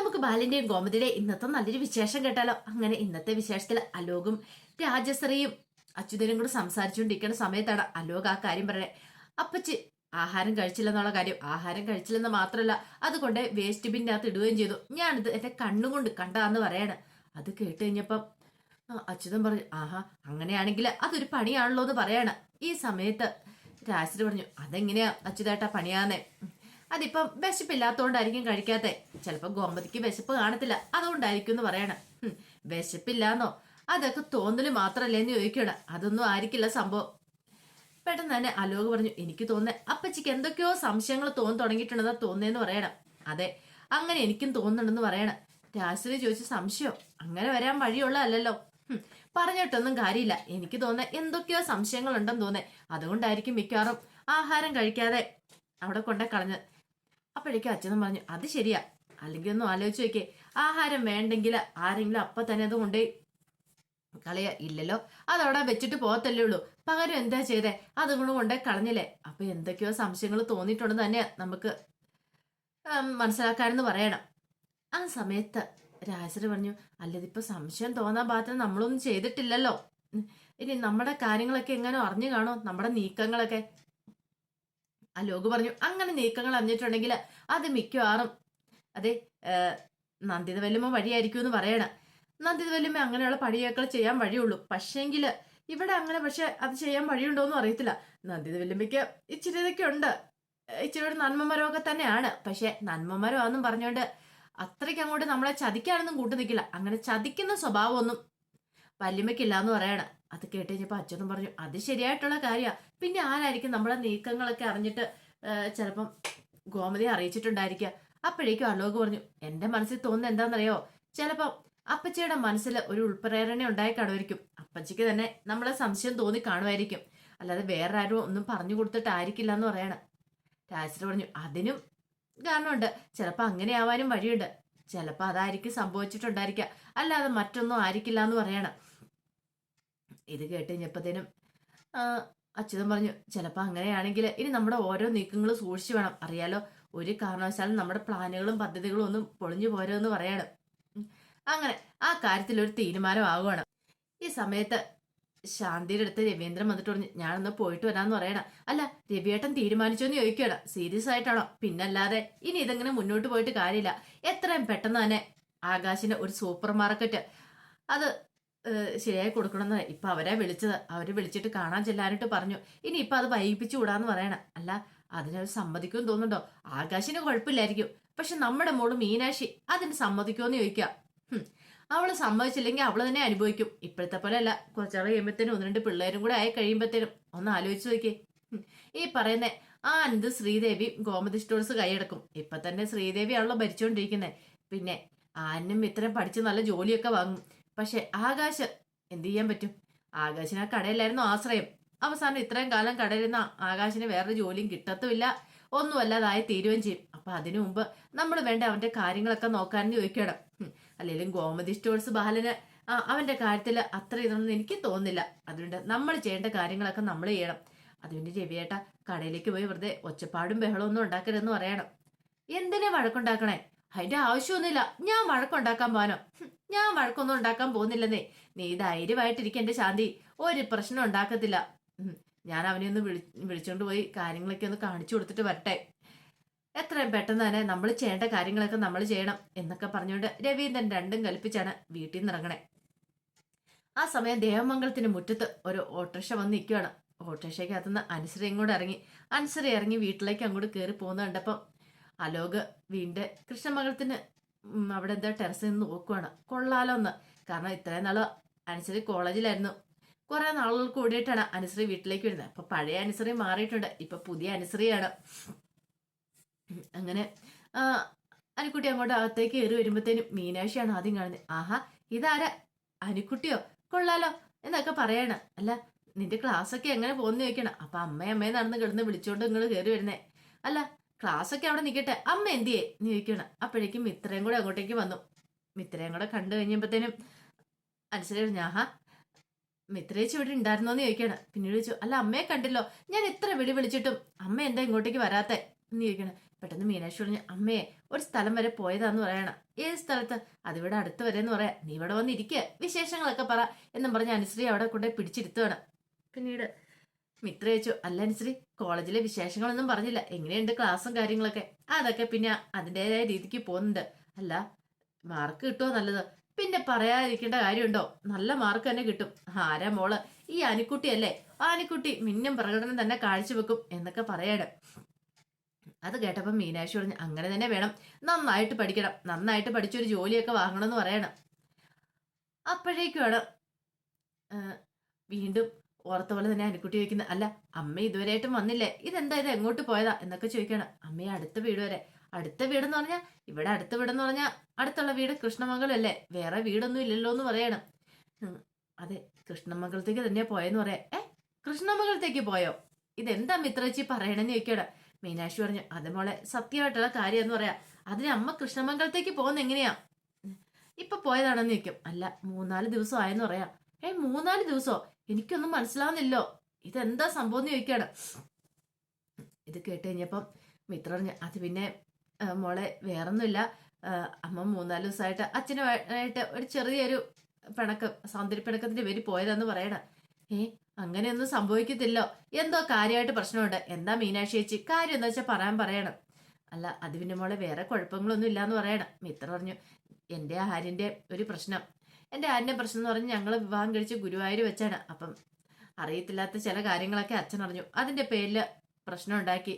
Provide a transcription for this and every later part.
നമുക്ക് ബാലിന്റെയും ഗോമതിയുടെയും ഇന്നത്തെ നല്ലൊരു വിശേഷം കേട്ടാലോ? അങ്ങനെ ഇന്നത്തെ വിശേഷത്തിൽ അലോകും രാജശ്രീയും അച്യുതനും കൂടെ സംസാരിച്ചുകൊണ്ടിരിക്കുന്ന സമയത്താണ് അലോക് ആ കാര്യം പറയുന്നത് അപ്പച്ചി ആഹാരം കഴിച്ചില്ലെന്നുള്ള കാര്യം ആഹാരം കഴിച്ചില്ലെന്ന് മാത്രമല്ല അതുകൊണ്ട് വേസ്റ്റ് ബിന്നിനകത്ത് ഇടുകയും ചെയ്തു. ഞാനിത് എന്റെ കണ്ണുകൊണ്ട് കണ്ടാന്ന് പറയാണ്. അത് കേട്ട് കഴിഞ്ഞപ്പം അച്യുതൻ പറഞ്ഞു ആഹാ അങ്ങനെയാണെങ്കിൽ അതൊരു പണിയാണല്ലോ എന്ന് പറയാണ്. ഈ സമയത്ത് രാജശ്രീ പറഞ്ഞു അതെങ്ങനെയാ അച്യുതേട്ടാ പണിയാന്നേ. അതിപ്പം വിശപ്പില്ലാത്തോണ്ടായിരിക്കും കഴിക്കാത്തെ. ചിലപ്പോൾ ഗോമതിക്ക് വിശപ്പ് കാണത്തില്ല. അതുകൊണ്ടായിരിക്കും എന്ന് പറയണം. വിശപ്പില്ലാന്നോ? അതൊക്കെ തോന്നൽ മാത്രല്ലേ എന്ന് ചോദിക്കണം. അതൊന്നും ആയിരിക്കില്ല സംഭവം. പെട്ടെന്ന് തന്നെ അലോക് പറഞ്ഞു എനിക്ക് തോന്നുന്നത് അപ്പച്ചിക്ക് എന്തൊക്കെയോ സംശയങ്ങൾ തോന്നി തുടങ്ങിയിട്ടുണ്ടെന്നാ തോന്നുന്നതെന്ന് പറയണം. അതെ അങ്ങനെ എനിക്കും തോന്നുന്നുണ്ടെന്ന് പറയണം. രാശ്രി ചോദിച്ച സംശയം? അങ്ങനെ വരാൻ വഴിയുള്ളതല്ലോ പറഞ്ഞിട്ടൊന്നും കാര്യമില്ല. എനിക്ക് തോന്നുന്നത് എന്തൊക്കെയോ സംശയങ്ങൾ ഉണ്ടെന്ന് തോന്നേ അതുകൊണ്ടായിരിക്കും മിക്കവാറും ആഹാരം കഴിക്കാതെ അവിടെ കൊണ്ടേ കളഞ്ഞത്. അപ്പോഴേക്കും അച്ഛനും പറഞ്ഞു അത് ശരിയാ. അല്ലെങ്കിൽ ഒന്നും ആലോചിച്ച് നോക്കേ ആഹാരം വേണ്ടെങ്കിൽ ആരെങ്കിലും അപ്പൊ തന്നെ അത് കൊണ്ടേ കളയ. ഇല്ലല്ലോ. അതവിടെ വെച്ചിട്ട് പോകത്തല്ലേ ഉള്ളൂ. പകരം എന്താ ചെയ്തേ? അതുകൊണ്ട് കൊണ്ടേ കളഞ്ഞില്ലേ? അപ്പൊ എന്തൊക്കെയോ സംശയങ്ങൾ തോന്നിയിട്ടുണ്ടെന്ന് തന്നെ നമുക്ക് മനസ്സിലാക്കാനെന്ന് പറയണം. ആ സമയത്ത് രാജശ്രീ പറഞ്ഞു അല്ലതിപ്പോ സംശയം തോന്നാൻ പാത്രം നമ്മളൊന്നും ചെയ്തിട്ടില്ലല്ലോ. ഇനി നമ്മുടെ കാര്യങ്ങളൊക്കെ എങ്ങനെ അറിഞ്ഞു കാണോ? നമ്മുടെ നീക്കങ്ങളൊക്കെ. ആ ലോക് പറഞ്ഞു. അങ്ങനെ നീക്കങ്ങൾ അറിഞ്ഞിട്ടുണ്ടെങ്കിൽ അത് മിക്കവാറും അതെ നന്ദിത വല്യമ്മ വഴിയായിരിക്കും എന്ന് പറയണ. നന്ദിത വല്യമ്മ അങ്ങനെയുള്ള പടിയേക്കൾ ചെയ്യാൻ വഴിയുള്ളൂ. പക്ഷേങ്കിൽ ഇവിടെ അങ്ങനെ പക്ഷെ അത് ചെയ്യാൻ വഴിയുണ്ടോ എന്നും അറിയത്തില്ല. നന്ദിത വല്യമ്മയ്ക്ക് ഇച്ചിരി ഇതൊക്കെ ഉണ്ട്. ഇച്ചിരി ഒരു നന്മമരമൊക്കെ തന്നെയാണ്. പക്ഷെ നന്മമരമാണെന്നും പറഞ്ഞുകൊണ്ട് അത്രയ്ക്ക് അങ്ങോട്ട് നമ്മളെ ചതിക്കാനൊന്നും കൂട്ടു നിൽക്കില്ല അങ്ങനെ ചതിക്കുന്ന സ്വഭാവമൊന്നും വല്യമ്മയ്ക്കില്ല എന്ന് പറയണം. അത് കേട്ട് കഴിഞ്ഞപ്പോൾ അച്ഛനും പറഞ്ഞു അത് ശരിയായിട്ടുള്ള കാര്യമാണ് പിന്നെ ആരായിരിക്കും നമ്മളെ നീക്കങ്ങളൊക്കെ അറിഞ്ഞിട്ട് ചിലപ്പം ഗോമതി അറിയിച്ചിട്ടുണ്ടായിരിക്കുക അപ്പോഴേക്കും അലോക് പറഞ്ഞു എന്റെ മനസ്സിൽ തോന്നുന്നത് എന്താണെന്നറിയോ ചിലപ്പം അപ്പച്ചിയുടെ മനസ്സിൽ ഒരു ഉൾപ്രേരണ ഉണ്ടായി കാണുമായിരിക്കും. അപ്പച്ചിക്ക് തന്നെ നമ്മളെ സംശയം തോന്നി കാണുമായിരിക്കും. അല്ലാതെ വേറെ ആരും ഒന്നും പറഞ്ഞു കൊടുത്തിട്ടായിരിക്കില്ല എന്ന് പറയണം. രാജശ്രീ പറഞ്ഞു അതിനും കാരണമുണ്ട്. ചിലപ്പോൾ അങ്ങനെ ആവാനും വഴിയുണ്ട്. ചിലപ്പോൾ അതായിരിക്കും സംഭവിച്ചിട്ടുണ്ടായിരിക്കുക അല്ലാതെ മറ്റൊന്നും ആയിരിക്കില്ല എന്ന് പറയണം. ഇത് കേട്ട് കഴിഞ്ഞപ്പോഴത്തേനും അച്യുതൻ പറഞ്ഞു ചിലപ്പോൾ അങ്ങനെയാണെങ്കിൽ ഇനി നമ്മുടെ ഓരോ നീക്കങ്ങളും സൂക്ഷിച്ചു വേണം. അറിയാലോ ഒരു കാരണവശാലും നമ്മുടെ പ്ലാനുകളും പദ്ധതികളും ഒന്നും പൊളിഞ്ഞു പോരെന്ന് പറയണം. അങ്ങനെ ആ കാര്യത്തിൽ ഒരു തീരുമാനം ആകുവാണ് ഈ സമയത്ത് ശാന്തിയുടെ അടുത്ത് രവീന്ദ്രൻ വന്നിട്ട് പറഞ്ഞു ഞാനൊന്ന് പോയിട്ട് വരാമെന്ന് പറയണം. അല്ല രവിയേട്ടൻ തീരുമാനിച്ചോന്ന് ചോദിക്കണം സീരിയസ് ആയിട്ടാണോ? പിന്നല്ലാതെ ഇനി ഇതെങ്ങനെ മുന്നോട്ട് പോയിട്ട് കാര്യമില്ല. എത്രയും പെട്ടെന്ന് തന്നെ ആകാശിന് ഒരു സൂപ്പർ മാർക്കറ്റ് അത് ശരിയായി കൊടുക്കണമെന്ന് ഇപ്പൊ അവരെ വിളിച്ചത്. അവർ വിളിച്ചിട്ട് കാണാൻ ചെല്ലാനായിട്ട് പറഞ്ഞു. ഇനി ഇപ്പൊ അത് വൈകിപ്പിച്ചു കൂടാന്ന് പറയണ. അല്ല അതിനവർ സമ്മതിക്കും തോന്നുന്നുണ്ടോ? ആകാശിന് കുഴപ്പമില്ലായിരിക്കും. പക്ഷെ നമ്മുടെ മോൾ മീനാക്ഷി അതിന് സമ്മതിക്കുമെന്ന് ചോദിക്കാം. അവൾ സമ്മതിച്ചില്ലെങ്കിൽ അവൾ തന്നെ അനുഭവിക്കും. ഇപ്പോഴത്തെ പോലെ അല്ല കുറച്ചാൾ കഴിയുമ്പോഴത്തേനും ഒന്ന് രണ്ട് പിള്ളേരും കൂടെ ആയി കഴിയുമ്പോഴത്തേനും ഒന്ന് ആലോചിച്ച് നോക്കിയേ. ഈ പറയുന്ന ആ അനന്ത് ശ്രീദേവി ഗോമതി സ്റ്റോഴ്സ് കൈയടക്കും. ഇപ്പൊ തന്നെ ശ്രീദേവി ആണല്ലോ ഭരിച്ചുകൊണ്ടിരിക്കുന്നത് പിന്നെ ആനും ഇത്രയും പഠിച്ച് നല്ല ജോലിയൊക്കെ വാങ്ങും. പക്ഷെ ആകാശ് എന്ത് ചെയ്യാൻ പറ്റും? ആകാശിന് ആ കടയിലായിരുന്നു ആശ്രയം. അവസാനം ഇത്രയും കാലം കടയിരുന്ന ആകാശിന് വേറൊരു ജോലിയും കിട്ടത്തുമില്ല. ഒന്നുമല്ലാതായി തീരുകയും ചെയ്യും. അപ്പൊ അതിനു മുമ്പ് നമ്മൾ വേണ്ട അവന്റെ കാര്യങ്ങളൊക്കെ നോക്കാനെന്ന് ചോദിക്കണം. അല്ലെങ്കിലും ഗോമതി സ്റ്റോഴ്സ് ബാലന് അവന്റെ കാര്യത്തിൽ അത്ര ഇതൊന്നും എനിക്ക് തോന്നുന്നില്ല. അതുകൊണ്ട് നമ്മൾ ചെയ്യേണ്ട കാര്യങ്ങളൊക്കെ നമ്മൾ ചെയ്യണം. അതുകൊണ്ട് രവിയേട്ട കടയിലേക്ക് പോയി വെറുതെ ഒച്ചപ്പാടും ബഹളവും ഒന്നും ഉണ്ടാക്കരുതെന്ന് പറയണം. എന്തിനാ വഴക്കുണ്ടാക്കണേ? അതിന്റെ ആവശ്യമൊന്നുമില്ല. ഞാൻ വഴക്കുണ്ടാക്കാൻ പോകാനോ? ഞാൻ വഴക്കൊന്നും ഉണ്ടാക്കാൻ പോകുന്നില്ലെന്നേ. നീ ധൈര്യമായിട്ടിരിക്കും എന്റെ ശാന്തി. ഒരു പ്രശ്നം ഉണ്ടാക്കത്തില്ല. ഞാൻ അവനെ ഒന്ന് വിളി വിളിച്ചോണ്ട് പോയി കാര്യങ്ങളൊക്കെ ഒന്ന് കാണിച്ചു കൊടുത്തിട്ട് വരട്ടെ. എത്രയും പെട്ടെന്ന് തന്നെ നമ്മൾ ചെയ്യേണ്ട കാര്യങ്ങളൊക്കെ നമ്മൾ ചെയ്യണം എന്നൊക്കെ പറഞ്ഞുകൊണ്ട് രവീന്ദ്രൻ രണ്ടും കൽപ്പിച്ചാണ് വീട്ടിൽ നിന്ന് ഇറങ്ങണേ. ആ സമയം ദേവമംഗലത്തിന് മുറ്റത്ത് ഒരു ഓട്ടോറിക്ഷ വന്ന് നിൽക്കുകയാണ് ഓട്ടോറിക്ഷയ്ക്കകത്തുനിന്ന് അനുസരയും കൂടെ ഇറങ്ങി. അനുസര ഇറങ്ങി വീട്ടിലേക്ക് അങ്ങോട്ട് കയറി പോകുന്ന കണ്ടപ്പം അലോക് വീണ്ടും കൃഷ്ണമംഗലത്തിന് ഉം, അവിടെ എന്താ ടെറസിൽ നിന്ന് നോക്കുവാണ്. കൊള്ളാലോ എന്ന്. കാരണം ഇത്രയും നാൾ അനുസരി കോളേജിലായിരുന്നു. കുറെ നാളുകൾ കൂടിയിട്ടാണ് അനുസരി വീട്ടിലേക്ക് വരുന്നത്. അപ്പൊ പഴയ അനുസരി മാറിയിട്ടുണ്ട്. ഇപ്പൊ പുതിയ അനുസരിയാണ് അങ്ങനെ അനുക്കുട്ടി അങ്ങോട്ട് അകത്തേക്ക് കയറി വരുമ്പോഴത്തേനും മീനാക്ഷിയാണ് ആദ്യം കാണുന്നത്. ആഹാ ഇതാരാ? അനുക്കുട്ടിയോ? കൊള്ളാലോ എന്നൊക്കെ പറയണ. അല്ല നിന്റെ ക്ലാസ് ഒക്കെ എങ്ങനെ പോകുന്നു? ചോദിക്കണം. അപ്പൊ അമ്മയും അമ്മയും നടന്ന് കിടന്ന് വിളിച്ചോണ്ട് നിങ്ങൾ കയറി വരുന്നേ. അല്ല ക്ലാസ് ഒക്കെ അവിടെ നിൽക്കട്ടെ അമ്മ എന്തിയെ? നീ ചോദിക്കണം അപ്പോഴേക്കും മിത്രയും കൂടെ അങ്ങോട്ടേക്ക് വന്നു. മിത്രയും കൂടെ കണ്ടു കഴിഞ്ഞപ്പോഴത്തേനും അനുസരിച്ച് ആഹാ മിത്രേച്ചി ഇവിടെ ഉണ്ടായിരുന്നോന്ന് ചോദിക്കണം പിന്നീട് ചോദിച്ചു അല്ല അമ്മയെ കണ്ടില്ലോ. ഞാൻ എത്ര വിളി വിളിച്ചിട്ടും അമ്മ എന്താ ഇങ്ങോട്ടേക്ക് വരാത്തെ? എന്ന് ചോദിക്കണം പെട്ടെന്ന് മീനാക്ഷി പറഞ്ഞു അമ്മയെ ഒരു സ്ഥലം വരെ പോയതാന്ന് പറയണം. ഏത് സ്ഥലത്ത്? അതിവിടെ അടുത്ത് വരെ എന്ന് പറയാം. നീ ഇവിടെ വന്നിരിക്കുക വിശേഷങ്ങളൊക്കെ പറ എന്നും പറഞ്ഞ് അനുശ്രീ അവിടെ കൊണ്ടുപോയി പിടിച്ചിരുത്തുവാണ് പിന്നീട് മിത്ര ചോദിച്ചു അല്ല കോളേജിലെ വിശേഷങ്ങളൊന്നും പറഞ്ഞില്ല. എങ്ങനെയുണ്ട് ക്ലാസ്സും കാര്യങ്ങളൊക്കെ? അതൊക്കെ പിന്നെ അതിന്റെതായ രീതിക്ക് പോകുന്നുണ്ട്. അല്ല മാർക്ക് കിട്ടുമോ നല്ലത്? പിന്നെ പറയാതിരിക്കേണ്ട കാര്യമുണ്ടോ? നല്ല മാർക്ക് തന്നെ കിട്ടും. ആരാ മോൾ? ഈ ആനിക്കുട്ടിയല്ലേ ആനിക്കുട്ടി മിന്നും പ്രകടനം തന്നെ കാഴ്ചവെക്കും എന്നൊക്കെ പറയണം. അത് കേട്ടപ്പോൾ മീനാക്ഷി പറഞ്ഞു അങ്ങനെ തന്നെ വേണം. നന്നായിട്ട് പഠിക്കണം. നന്നായിട്ട് പഠിച്ചൊരു ജോലിയൊക്കെ വാങ്ങണമെന്ന് പറയണം. അപ്പോഴേക്കുമാണ് വീണ്ടും ഓർത്ത പോലെ തന്നെ അനുക്കുട്ടി ചോദിക്കുന്നത് അല്ല അമ്മ ഇതുവരെയായിട്ടും വന്നില്ലേ? ഇതെന്താ ഇത്? എങ്ങോട്ട് പോയതാ? എന്നൊക്കെ ചോദിക്കണം അമ്മയെ അടുത്ത വീട് വരെ. അടുത്ത വീടെന്ന് പറഞ്ഞാൽ ഇവിടെ അടുത്ത വീടെന്ന് പറഞ്ഞാൽ അടുത്തുള്ള വീട് കൃഷ്ണമംഗലല്ലേ വേറെ വീടൊന്നും ഇല്ലല്ലോ എന്ന് പറയണം. അതെ കൃഷ്ണമംഗലത്തേക്ക് തന്നെ പോയെന്ന് പറയാം. ഏ കൃഷ്ണമംഗലത്തേക്ക് പോയോ? ഇതെന്താ മിത്രച്ചി പറയണെന്ന് ചോദിക്കണം മീനാക്ഷി പറഞ്ഞു അത് മോളെ സത്യമായിട്ടുള്ള കാര്യം എന്ന് പറയാം. അതിന് അമ്മ കൃഷ്ണമംഗലത്തേക്ക് പോകുന്ന എങ്ങനെയാ? ഇപ്പൊ പോയതാണെന്ന് ചോദിക്കും. അല്ല മൂന്നാൽ ദിവസം ആയെന്ന് പറയാം. ഏ മൂന്നാൽ ദിവസോ? എനിക്കൊന്നും മനസ്സിലാവുന്നില്ലോ. ഇതെന്താ സംഭവം എന്ന് ചോദിക്കാണ്. ഇത് കേട്ട് കഴിഞ്ഞപ്പം മിത്ര പറഞ്ഞു അത് പിന്നെ മോളെ വേറൊന്നുമില്ല. അമ്മ മൂന്നാൽ ദിവസമായിട്ട് അച്ഛനുമായിട്ട് ഒരു ചെറിയൊരു പിണക്കം സൗന്ദര്യ പിണക്കത്തിന്റെ പേര് പോയതാന്ന് പറയണ. ഏ അങ്ങനെയൊന്നും സംഭവിക്കത്തില്ലോ. എന്തോ കാര്യമായിട്ട് പ്രശ്നമുണ്ട്. എന്താ മീനാക്ഷി ചേച്ചി? കാര്യം എന്താ വെച്ചാൽ പറയാൻ പറയണം. അല്ല അത് പിന്നെ മോളെ വേറെ കുഴപ്പങ്ങളൊന്നും ഇല്ലാന്ന് പറയണം മിത്ര പറഞ്ഞു. എന്റെ ആര്യന്റെ ഒരു പ്രശ്നം. എന്റെ ആടിന്റെ പ്രശ്നം എന്ന് പറഞ്ഞ് ഞങ്ങൾ വിവാഹം കഴിച്ച് ഗുരുവായൂർ വെച്ചാണ്. അപ്പം അറിയത്തില്ലാത്ത ചില കാര്യങ്ങളൊക്കെ അച്ഛൻ അറിഞ്ഞു. അതിന്റെ പേരിൽ പ്രശ്നം ഉണ്ടാക്കി.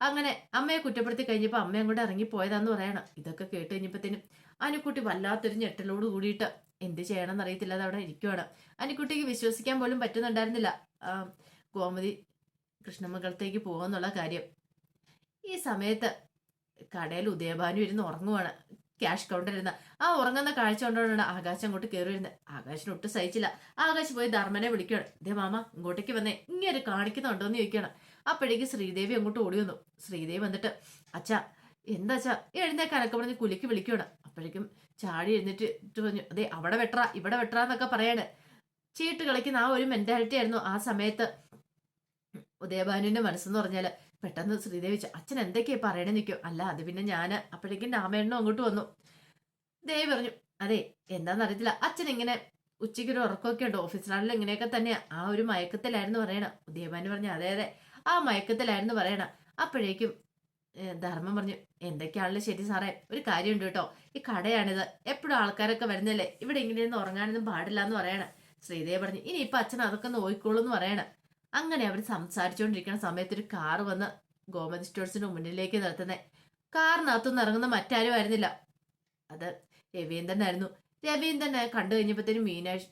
അങ്ങനെ അമ്മയെ കുറ്റപ്പെടുത്തി കഴിഞ്ഞപ്പോൾ അമ്മ അങ്ങോട്ട് ഇറങ്ങിപ്പോയതാന്ന് പറയണം. ഇതൊക്കെ കേട്ട് കഴിഞ്ഞപ്പോഴത്തേനും അനുക്കുട്ടി വല്ലാത്തൊരു ഞെട്ടലോട് കൂടിയിട്ട് എന്ത് ചെയ്യണമെന്ന് അറിയത്തില്ലാതെ അവിടെ ഇരിക്കുവാണ്. അനുക്കുട്ടിക്ക് വിശ്വസിക്കാൻ പോലും പറ്റുന്നുണ്ടായിരുന്നില്ല. ഗോമതി കൃഷ്ണമംഗലത്തേക്ക് പോകുമെന്നുള്ള കാര്യം. ഈ സമയത്ത് കടയിൽ ഉദയഭാനു ഇരുന്ന് ഉറങ്ങുവാണ്. ക്യാഷ് കൗണ്ടർ ഇരുന്ന്. ആ ഉറങ്ങുന്ന കാഴ്ച കൊണ്ടാണ് ആകാശം അങ്ങോട്ട് കയറി വരുന്നത് ആകാശിന് ഒട്ടും സഹിച്ചില്ല. ആകാശ് പോയി ധർമ്മനെ വിളിക്കുകയാണ്. ദേ മാമ ഇങ്ങോട്ടേക്ക് വന്നേ. ഇങ്ങനെ കാണിക്കുന്നുണ്ടോ എന്ന് ചോദിക്കണം അപ്പോഴേക്ക് ശ്രീദേവി അങ്ങോട്ട് ഓടി വന്നു. ശ്രീദേവി വന്നിട്ട് അച്ഛാ എന്താ അച്ഛാ? എഴുന്നേക്കാനൊക്കെ പറഞ്ഞ് കുലിക്ക് വിളിക്കുകയാണ്. അപ്പോഴേക്കും ചാടി എഴുന്നേറ്റ് ഇട്ട് പറഞ്ഞു അതെ അവിടെ വെട്ടറ ഇവിടെ വെട്ടറ എന്നൊക്കെ പറയാണ്. ചീട്ട് കളിക്കുന്ന ആ ഒരു മെന്റാലിറ്റി ആയിരുന്നു ആ സമയത്ത്. ഉദയഭാനുവിന്റെ മനസ്സെന്ന് പറഞ്ഞാൽ പെട്ടെന്ന് ശ്രീദേവി അച്ഛൻ എന്തൊക്കെയാ പറയണേ? നിൽക്കും അല്ല അത് പിന്നെ ഞാൻ അപ്പോഴേക്കും രാമേണ്ണനും അങ്ങോട്ട് വന്നു. ദേവി പറഞ്ഞു അതെ എന്താണെന്ന് അറിയത്തില്ല. അച്ഛൻ ഇങ്ങനെ ഉച്ചയ്ക്ക് ഒരു ഉറക്കമൊക്കെ ഉണ്ട്. ഓഫീസിലാണെങ്കിലും ഇങ്ങനെയൊക്കെ തന്നെയാ. ആ ഒരു മയക്കത്തിലായിരുന്നു പറയണം. ഉദയഭാനു പറഞ്ഞു അതെ അതെ ആ മയക്കത്തിലായിരുന്നു പറയണം. അപ്പോഴേക്കും ധർമ്മം പറഞ്ഞു എന്തൊക്കെയാണല്ലോ ശരി സാറേ ഒരു കാര്യമുണ്ട് കേട്ടോ. ഈ കടയാണിത്. എപ്പോഴും ആൾക്കാരൊക്കെ വരുന്നല്ലേ ഇവിടെ ഇങ്ങനെയൊന്നും ഉറങ്ങാനൊന്നും പാടില്ല എന്ന് പറയണം. ശ്രീദേവി പറഞ്ഞു ഇനി ഇപ്പൊ അച്ഛൻ അതൊക്കെ നോക്കിക്കോളൂ എന്ന് പറയണം. അങ്ങനെ അവർ സംസാരിച്ചുകൊണ്ടിരിക്കുന്ന സമയത്ത് ഒരു കാർ വന്ന് ഗോമതി സ്റ്റോഴ്സിന് മുന്നിലേക്ക് നിർത്തുന്നത് കാറിനകത്തുനിന്ന് ഇറങ്ങുന്ന മറ്റാരും ആയിരുന്നില്ല. അത് രവീന്ദ്രനായിരുന്നു. രവീന്ദ്രൻ കണ്ടു കഴിഞ്ഞപ്പോഴത്തേനും മീനാക്ഷി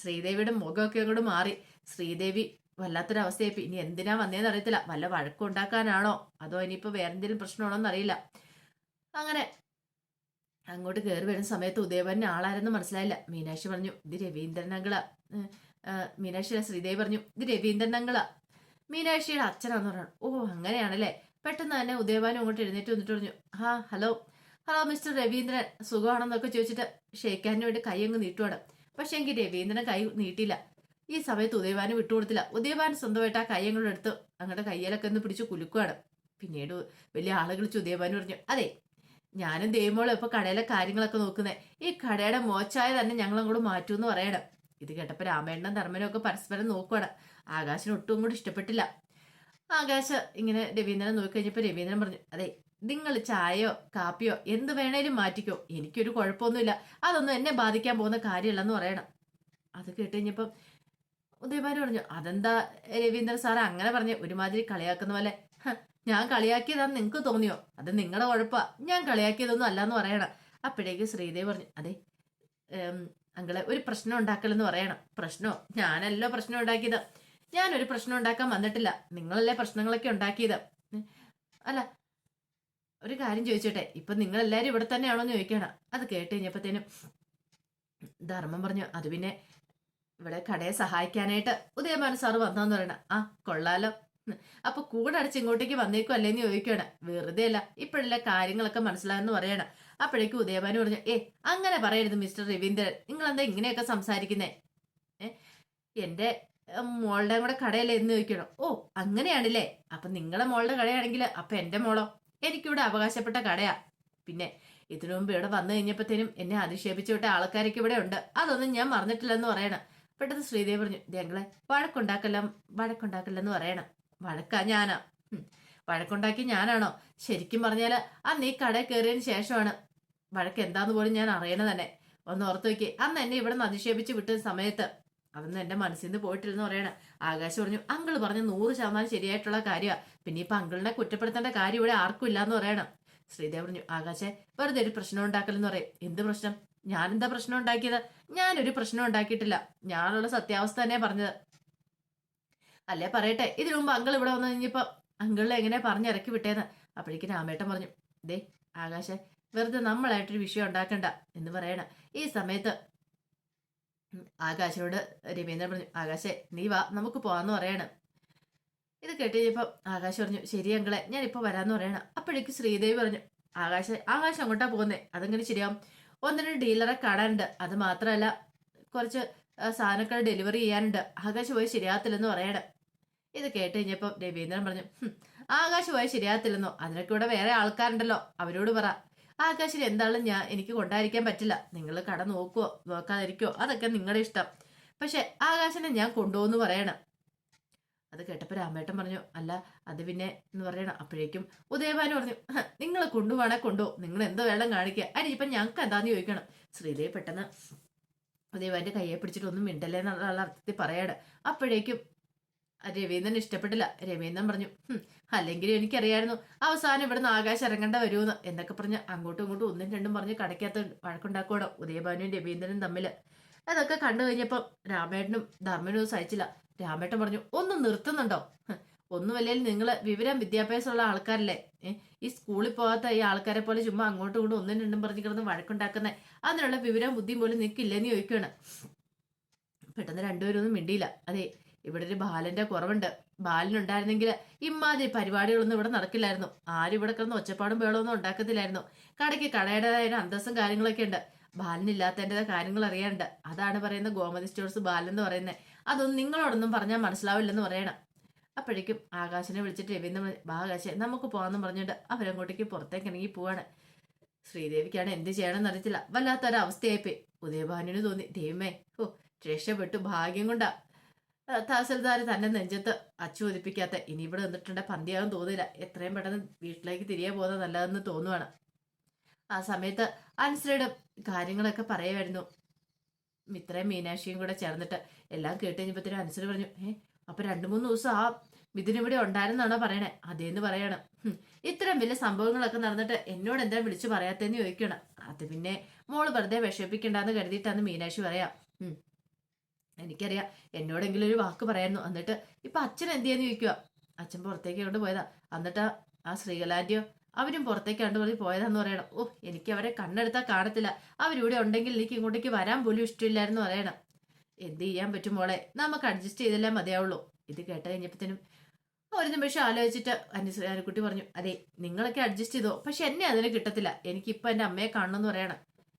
ശ്രീദേവിയുടെ മുഖമൊക്കെ അങ്ങോട്ട് മാറി. ശ്രീദേവി വല്ലാത്തൊരവസ്ഥയായി ഇനി എന്തിനാ വന്നേന്ന് അറിയത്തില്ല. വല്ല വഴക്കുണ്ടാക്കാനാണോ അതോ ഇനിയിപ്പോ വേറെ എന്തെങ്കിലും പ്രശ്നമാണോ എന്നറിയില്ല അങ്ങനെ അങ്ങോട്ട് കയറി വരുന്ന സമയത്ത് ഉദയവന്റെ ആളാരെന്ന് മനസ്സിലായില്ല. മീനാക്ഷി പറഞ്ഞു ഇത് ഏഹ്, മീനാക്ഷിയുടെ ശ്രീദേവി പറഞ്ഞു ഇത് രവീന്ദ്രൻ മീനാക്ഷിയുടെ അച്ഛനാന്ന് പറഞ്ഞു ഓ അങ്ങനെയാണല്ലേ. പെട്ടെന്ന് തന്നെ ഉദയഭാനു അങ്ങോട്ട് എഴുന്നേറ്റ് വന്നിട്ട് പറഞ്ഞു ഹാ ഹലോ. Hello mister Ravindran. സുഖമാണെന്നൊക്കെ ചോദിച്ചിട്ട് ഷേഖാനു വേണ്ടി കൈ അങ്ങ് നീട്ടുവാണ്. പക്ഷെ എങ്കിൽ രവീന്ദ്രൻ കൈ നീട്ടില്ല ഈ സമയത്ത് ഉദയഭാനു വിട്ടുകൊടുത്തില്ല. ഉദയഭാനു സ്വന്തമായിട്ട് ആ കൈ അങ്ങോട്ട് എടുത്ത് അങ്ങോട്ട് കയ്യിലൊക്കെ ഒന്ന് പിടിച്ച് കുലുക്കുവാണ്. പിന്നീട് വലിയ ആളുകൾ ഉദയഭാനു പറഞ്ഞു അതെ ഞാനും ദേവമോളും ഇപ്പൊ കടയിലെ കാര്യങ്ങളൊക്കെ നോക്കുന്നേ. ഈ കടയുടെ മോച്ചായ തന്നെ ഞങ്ങളങ്ങോട്ട് മാറ്റൂന്ന് പറയണം. ഇത് കേട്ടപ്പോ രാമേണ്ണനും ധർമ്മനും ഒക്കെ പരസ്പരം നോക്കുവാണ്. ആകാശിന് ഒട്ടും കൂടി ഇഷ്ടപ്പെട്ടില്ല. ആകാശ ഇങ്ങനെ രവീന്ദ്രനെ നോക്കി കഴിഞ്ഞപ്പോ രവീന്ദ്രൻ പറഞ്ഞു അതെ നിങ്ങൾ ചായയോ കാപ്പിയോ എന്ത് വേണേലും മാറ്റിക്കോ. എനിക്കൊരു കുഴപ്പമൊന്നുമില്ല. അതൊന്നും എന്നെ ബാധിക്കാൻ പോകുന്ന കാര്യമല്ലെന്ന് പറയണം. അത് കേട്ട് കഴിഞ്ഞപ്പം ഉദയഭാനു പറഞ്ഞു അതെന്താ രവീന്ദ്രൻ സാറ് അങ്ങനെ പറഞ്ഞു ഒരുമാതിരി കളിയാക്കുന്ന പോലെ? ഞാൻ കളിയാക്കിയതാന്ന് നിങ്ങൾക്ക് തോന്നിയോ? അത് നിങ്ങളുടെ കുഴപ്പമാണ് ഞാൻ കളിയാക്കിയതൊന്നും അല്ല എന്ന് പറയണം. അപ്പോഴേക്ക് ശ്രീദേവ് പറഞ്ഞു അതെ അങ്കിളെ ഒരു പ്രശ്നം ഉണ്ടാക്കലെന്ന് പറയണം. പ്രശ്നോ? ഞാനല്ലോ പ്രശ്നം ഉണ്ടാക്കിയത്. ഞാനൊരു പ്രശ്നം ഉണ്ടാക്കാൻ വന്നിട്ടില്ല. നിങ്ങളല്ലേ പ്രശ്നങ്ങളൊക്കെ ഉണ്ടാക്കിയത്. അല്ല ഒരു കാര്യം ചോദിച്ചോട്ടെ? ഇപ്പൊ നിങ്ങൾ എല്ലാരും ഇവിടെ തന്നെയാണോ എന്ന് ചോദിക്കണം. അത് കേട്ട് കഴിഞ്ഞപ്പത്തേനും ധർമ്മം പറഞ്ഞു അത് പിന്നെ ഇവിടെ കടയെ സഹായിക്കാനായിട്ട്. ഉദയമാന സാറ് വന്നോന്ന് പറയണം ആ കൊള്ളാലോ. അപ്പൊ കൂടെ അടച്ച് ഇങ്ങോട്ടേക്ക് വന്നേക്കും അല്ലേന്ന് ചോദിക്കുകയാണ്. വെറുതെ അല്ല ഇപ്പോഴല്ലേ കാര്യങ്ങളൊക്കെ മനസ്സിലാകുന്നു പറയണം. അപ്പോഴേക്കും ഉദയഭാനു പറഞ്ഞു ഏ അങ്ങനെ പറയരുത് മിസ്റ്റർ രവീന്ദ്രൻ. നിങ്ങൾ എന്താ ഇങ്ങനെയൊക്കെ സംസാരിക്കുന്നേ? എന്റെ മോളുടെ കൂടെ കടയല്ലേ? എന്ന് ചോദിക്കണം ഓ അങ്ങനെയാണല്ലേ. അപ്പൊ നിങ്ങളെ മോളുടെ കടയാണെങ്കിൽ അപ്പൊ എന്റെ മോളോ? എനിക്കിവിടെ അവകാശപ്പെട്ട കടയാ. പിന്നെ ഇതിനു മുമ്പ് ഇവിടെ വന്നു കഴിഞ്ഞപ്പോഴത്തേനും എന്നെ അധിക്ഷേപിച്ചു വിട്ട ആൾക്കാരൊക്കെ ഇവിടെ ഉണ്ട്. അതൊന്നും ഞാൻ മറന്നിട്ടില്ലെന്ന് പറയണം. പെട്ടെന്ന് ശ്രീദേവി പറഞ്ഞു ഞങ്ങളെ വഴക്കുണ്ടാക്കല്ല വഴക്കുണ്ടാക്കല്ലെന്ന് പറയണം. വഴക്കാ ഞാനാ. വഴക്കുണ്ടാക്കി ഞാനാണോ? ശരിക്കും പറഞ്ഞാൽ അന്ന് നീ കടയിൽ കയറിയതിന് ശേഷമാണ്. വഴക്ക് എന്താന്ന് പോലും ഞാൻ അറിയണത് തന്നെ. ഒന്ന് ഓർത്തു നോക്കി അന്ന് എന്നെ ഇവിടെ നിന്ന് അധിക്ഷേപിച്ച് വിട്ട സമയത്ത് അതൊന്നും എന്റെ മനസ്സിൽ നിന്ന് പോയിട്ടില്ലെന്ന് പറയണ. ആകാശ് പറഞ്ഞു അങ്കിൾ പറഞ്ഞ നൂറ് ശതമാനം ശരിയായിട്ടുള്ള കാര്യമാണ് പിന്നെ ഇപ്പൊ അങ്കിളിനെ കുറ്റപ്പെടുത്തേണ്ട കാര്യം ഇവിടെ ആർക്കും ഇല്ലാന്ന് പറയണം. ശ്രീദേവ് പറഞ്ഞു ആകാശെ വെറുതെ ഒരു പ്രശ്നം ഉണ്ടാക്കലെന്ന് പറയും. എന്ത് പ്രശ്നം? ഞാൻ എന്താ പ്രശ്നം ഉണ്ടാക്കിയത്? ഞാനൊരു പ്രശ്നം ഉണ്ടാക്കിയിട്ടില്ല. ഞാനുള്ള സത്യാവസ്ഥ തന്നെ പറഞ്ഞത്. അല്ലേ പറയട്ടെ? ഇതിനു മുമ്പ് അങ്കിൾ ഇവിടെ വന്നു കഴിഞ്ഞപ്പോ അങ്കിളിനെ എങ്ങനെ പറഞ്ഞിറക്കി വിട്ടേന്ന്. അപ്പോഴേക്കും രാമേട്ടൻ പറഞ്ഞു ദേ ആകാശെ വെറുതെ നമ്മളായിട്ടൊരു വിഷയം ഉണ്ടാക്കണ്ട എന്ന് പറയണ. ഈ സമയത്ത് ഉം, ആകാശിനോട് രവീന്ദ്രൻ പറഞ്ഞു ആകാശെ നീ വാ നമുക്ക് പോവാന്ന് പറയണം. ഇത് കേട്ട് കഴിഞ്ഞപ്പം ആകാശ് പറഞ്ഞു ശരി അങ്കളെ ഞാൻ ഇപ്പൊ വരാന്ന് പറയണം. അപ്പോഴേക്ക് ശ്രീദേവി പറഞ്ഞു ആകാശ ആകാശം അങ്ങോട്ടാ പോകുന്നേ അതെങ്ങനെ ശരിയാവും? ഒന്ന് രണ്ട് ഡീലറെ കാണാനുണ്ട്. അത് മാത്രമല്ല കുറച്ച് സാധനങ്ങൾ ഡെലിവറി ചെയ്യാനുണ്ട്. ആകാശ് പോയി ശരിയാകത്തില്ലെന്ന് പറയണം. ഇത് കേട്ട് കഴിഞ്ഞപ്പം രവീന്ദ്രൻ പറഞ്ഞു "ഹും, ആകാശ് പോയി ശരിയാകത്തില്ലെന്നോ? അതിനൊക്കെ ഇവിടെ വേറെ ആൾക്കാരുണ്ടല്ലോ. അവരോട് പറ. ആകാശിൽ എന്തായാലും ഞാൻ എനിക്ക് കൊണ്ടായിരിക്കാൻ പറ്റില്ല. നിങ്ങൾ കട നോക്കുവോ? നോക്കാതിരിക്കോ അതൊക്കെ നിങ്ങളുടെ ഇഷ്ടം. പക്ഷെ ആകാശനെ ഞാൻ കൊണ്ടുപോകുന്നു പറയണം. അത് കേട്ടപ്പോൾ രാമേട്ടൻ പറഞ്ഞു അല്ല അത് പിന്നെ എന്ന് പറയണം. അപ്പോഴേക്കും ഉദയഭാനു പറഞ്ഞു നിങ്ങൾ കൊണ്ടുപോകണേ കൊണ്ടുപോകും നിങ്ങൾ എന്തോ വേണം കാണിക്കുക അതിന് ഇപ്പം ഞങ്ങൾക്ക് എന്താന്ന് ചോദിക്കണം? ശ്രീദേവി പെട്ടെന്ന് ഉദയഭാന്റെ കയ്യെ പിടിച്ചിട്ട് ഒന്നും മിണ്ടല്ലേ എന്നുള്ള അർത്ഥത്തിൽ പറയാണ്. അപ്പോഴേക്കും രവീന്ദ്രൻ ഇഷ്ടപ്പെട്ടില്ല. രവീന്ദ്രൻ പറഞ്ഞു അല്ലെങ്കിൽ എനിക്കറിയായിരുന്നു അവസാനം ഇവിടുന്ന് ആകാശം ഇറങ്ങേണ്ട വരുമെന്ന് എന്നൊക്കെ പറഞ്ഞ് അങ്ങോട്ടും ഇങ്ങോട്ടും ഒന്നും രണ്ടും പറഞ്ഞ് കടയ്ക്കകത്ത് വഴക്കുണ്ടാക്കുവാണോ ഉദയഭാനുവും രവീന്ദ്രനും തമ്മിൽ അതൊക്കെ കണ്ടു കഴിഞ്ഞപ്പം രാമേട്ടനും ധർമ്മനും സഹിച്ചില്ല. രാമേട്ടൻ പറഞ്ഞു ഒന്ന് നിർത്തുന്നുണ്ടോ? ഒന്നുമല്ലേ ഒന്നുമല്ലെങ്കിൽ നിങ്ങൾ വിവരം വിദ്യാഭ്യാസമുള്ള ആൾക്കാരല്ലേ? ഈ സ്കൂളിൽ പോകാത്ത ഈ ആൾക്കാരെ പോലെ ചുമ്മാ അങ്ങോട്ടും ഇങ്ങോട്ടും ഒന്നും രണ്ടും പറഞ്ഞ് കിടന്ന് വഴക്കുണ്ടാക്കുന്നത് അതിനുള്ള വിവരം ബുദ്ധിയും പോലും നിൽക്കില്ലെന്ന് ചോദിക്കുകയാണ് പെട്ടെന്ന് രണ്ടുപേരും ഒന്നും മിണ്ടിയില്ല. അതെ ഇവിടെ ഒരു ബാലന്റെ കുറവുണ്ട്. ബാലനുണ്ടായിരുന്നെങ്കിൽ ഇമാതിരി പരിപാടികളൊന്നും ഇവിടെ നടക്കില്ലായിരുന്നു. ആരും ഇവിടെ കിടന്ന് ഒച്ചപ്പാടും ബേളൊന്നും ഉണ്ടാക്കത്തില്ലായിരുന്നു. കടയ്ക്ക് കടയുടേതായ അന്തസ്സും കാര്യങ്ങളൊക്കെ ഉണ്ട്. ബാലനില്ലാത്തതിന്റെ കാര്യങ്ങൾ അറിയാനുണ്ട്. അതാണ് പറയുന്നത് ഗോമതി സ്റ്റോഴ്സ് ബാലൻ എന്ന് പറയുന്നത്. അതൊന്നും നിങ്ങളോടൊന്നും പറഞ്ഞാൽ മനസ്സിലാവില്ലെന്ന് പറയണം. അപ്പോഴേക്കും ആകാശനെ വിളിച്ചിട്ട് രവീന്ദ്രൻ ആകാശെ നമുക്ക് പോകാമെന്ന് പറഞ്ഞിട്ട് അവരങ്ങോട്ടേക്ക് പുറത്തേക്ക് ഇറങ്ങി പോവാണ്. ശ്രീദേവിക്കാണ് എന്ത് ചെയ്യണമെന്ന് അറിയത്തില്ല. വല്ലാത്തൊരവസ്ഥയായിപ്പോയി. ഉദയഭാനുവിന് തോന്നി ദൈവമേ ഓ രക്ഷപ്പെട്ടു ഭാഗ്യം കൊണ്ടാ. തഹസിൽദാർ തന്നെ നെഞ്ചത്ത് അച്ചു ഒതിപ്പിക്കാത്ത ഇനി ഇവിടെ നിന്നിട്ടുണ്ട് പന്തിയാകും തോന്നില്ല. എത്രയും പെട്ടെന്ന് വീട്ടിലേക്ക് തിരികെ പോകുന്നത് നല്ലതെന്ന് തോന്നുവാണ്. ആ സമയത്ത് അൻസരയുടെ കാര്യങ്ങളൊക്കെ പറയുമായിരുന്നു. മിത്രയും മീനാക്ഷിയും കൂടെ ചേർന്നിട്ട് എല്ലാം കേട്ട് കഴിഞ്ഞപ്പോഴത്തേനും അൻസര പറഞ്ഞു ഏ അപ്പൊ രണ്ടു മൂന്ന് ദിവസം ആ മിഥുനം ഇവിടെ ഉണ്ടായിരുന്നാണോ പറയണേ? അതേന്ന് പറയണം. ഇത്രയും വലിയ സംഭവങ്ങളൊക്കെ നടന്നിട്ട് എന്നോട് എന്താ വിളിച്ചു പറയാത്തതെന്ന് ചോദിക്കണം അത് പിന്നെ മോൾ വെറുതെ വിഷമിപ്പിക്കണ്ടെന്ന് കരുതിയിട്ടാന്ന് മീനാക്ഷി പറയാം. എനിക്കറിയാം. എന്നോടെങ്കിലും ഒരു വാക്ക് പറയായിരുന്നു. എന്നിട്ട് ഇപ്പൊ അച്ഛൻ എന്ത് ചെയ്യാന്ന് ചോദിക്കുക അച്ഛൻ പുറത്തേക്ക് കൊണ്ട് പോയതാ. എന്നിട്ട് ആ- ശ്രീകലാന്റെയോ അവരും പുറത്തേക്ക് കണ്ടു പറഞ്ഞ് പോയതാന്ന് പറയണം. ഓ എനിക്ക് അവരെ കണ്ണെടുത്താൽ കാണത്തില്ല. അവരിവിടെ ഉണ്ടെങ്കിൽ എനിക്ക് ഇങ്ങോട്ടേക്ക് വരാൻ പോലും ഇഷ്ടമില്ലായിരുന്നു പറയണം. എന്ത് ചെയ്യാൻ പറ്റും മോളെ? നമുക്ക് അഡ്ജസ്റ്റ് ചെയ്തല്ലേ മതിയാവുള്ളൂ. ഇത് കേട്ട് കഴിഞ്ഞപ്പോഴത്തേനും ഒരു നിമിഷം ആലോചിച്ചിട്ട് അനുശ്രീ അനുക്കുട്ടി പറഞ്ഞു അതെ നിങ്ങളൊക്കെ അഡ്ജസ്റ്റ് ചെയ്തോ? പക്ഷെ എന്നെ അതിന് കിട്ടത്തില്ല. എനിക്കിപ്പോൾ എന്റെ അമ്മയെ കാണണമെന്ന് പറയണം.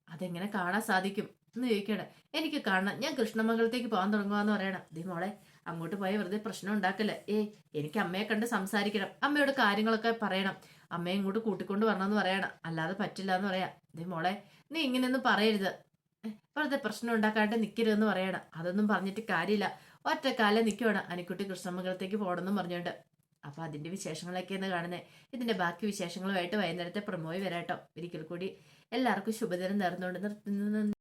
അതെങ്ങനെ കാണാൻ സാധിക്കും? എന്ന് ചോദിക്കണം എനിക്ക് കാണണം. ഞാൻ കൃഷ്ണമംഗലത്തേക്ക് പോകാൻ തുടങ്ങുവാന്ന് പറയണം. ദേ മോളെ അങ്ങോട്ട് പോയ വെറുതെ പ്രശ്നം ഉണ്ടാക്കല്ലേ? ഏ എനിക്ക് അമ്മയെ കണ്ട് സംസാരിക്കണം. അമ്മയോട് കാര്യങ്ങളൊക്കെ പറയണം. അമ്മയെ ഇങ്ങോട്ട് കൂട്ടിക്കൊണ്ട് വരണമെന്ന് പറയണം. അല്ലാതെ പറ്റില്ല എന്ന് പറയാം. ദേ മോളെ നീ ഇങ്ങനെയൊന്നും പറയരുത്. വെറുതെ പ്രശ്നം ഉണ്ടാക്കാണ്ട് നിൽക്കരുതെന്ന് പറയണം. അതൊന്നും പറഞ്ഞിട്ട് കാര്യമില്ല. ഒറ്റക്കാലം കാലം നിൽക്കുവാണ് അനിക്കുട്ടി കൃഷ്ണമംഗലത്തേക്ക് പോകണമെന്നും പറഞ്ഞുകൊണ്ട്. അപ്പൊ അതിന്റെ വിശേഷങ്ങളൊക്കെയാണ് കാണുന്നത് ഇതിന്റെ ബാക്കി വിശേഷങ്ങളുമായിട്ട് വൈകുന്നേരത്തെ പ്രമോയി വരാട്ടോ. ഒരിക്കൽ കൂടി എല്ലാവർക്കും ശുഭദിനം നേർന്നുകൊണ്ട് നിർത്തുന്നു.